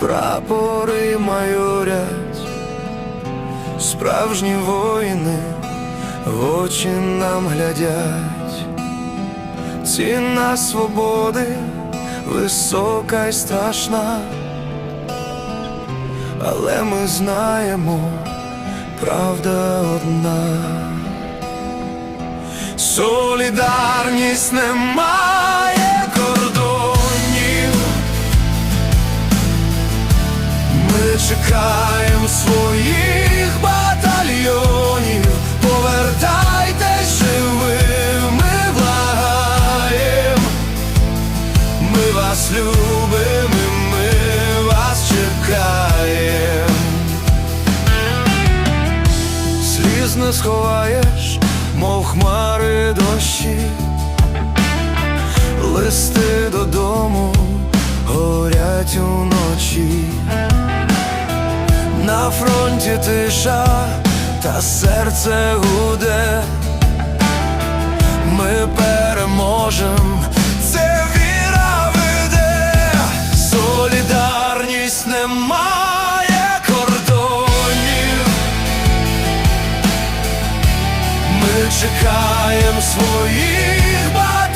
прапори майорять, справжні воїни в очі нам глядять, ціна свободи висока й страшна, але ми знаємо, правда одна. Солідарність не чекаємо своїх батальйонів. Повертайтесь живими, благаєм. Ми вас любимо, ми вас чекаємо. Сліз не сховаєш, мов хмари дощі, листи додому Фронті тиша, та серце гуде. Ми переможем, це віра веде, солідарність не має кордонів. Ми чекаємо своїх батальйонів,